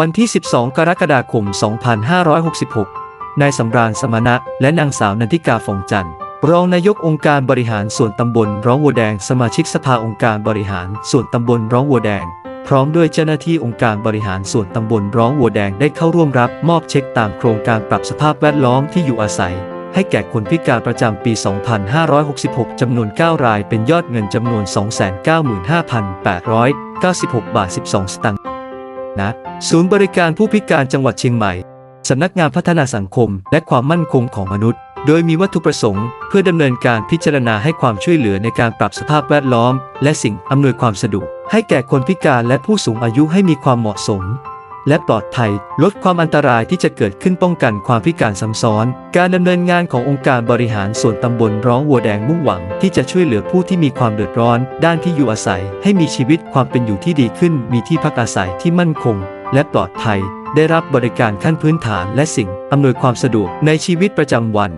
วันที่ 12 กรกฎาคม 2566 นายสำราญสมณะ และนางสาวนันทิกาฟองจันทร์รองนายกองค์การบริหารส่วนตำบลร้องวัวแดงสมาชิกสภาองค์การบริหารส่วนตำบลร้องวัวแดง พร้อมด้วยเจ้าหน้าที่องค์การบริหารส่วนตำบลร้องวัวแดงได้เข้าร่วมรับมอบเช็คตามโครงการปรับสภาพแวดล้อมที่อยู่อาศัย ให้แก่คนพิการประจำปี 2566 จำนวน 9 รายเป็นยอดเงินจำนวน 295,896 บาท 12 สตางค์ นะ ศูนย์บริการผู้พิการจังหวัดเชียงใหม่สำนักงานพัฒนาสังคมและความมั่นคงของมนุษย์ โดยมีวัตถุประสงค์ เพื่อดำเนินการพิจารณาให้ความช่วยเหลือในการปรับสภาพแวดล้อม และสิ่งอำนวยความสะดวกให้แก่คนพิการและผู้สูงอายุให้มีความเหมาะสม และปลอดภัย ลดความอันตรายที่จะเกิดขึ้นป้องกันความพิการซ้ำซ้อน การดำเนินงานขององค์การบริหารส่วนตำบลร้องวัวแดงมุ่งหวัง ที่จะช่วยเหลือผู้ที่มีความเดือดร้อน ด้านที่อยู่อาศัย ให้มีชีวิตความเป็นอยู่ที่ดีขึ้น มีที่พักอาศัยที่มั่นคง และปลอดภัย ได้รับบริการขั้นพื้นฐานและสิ่งอำนวยความสะดวกในชีวิตประจำวัน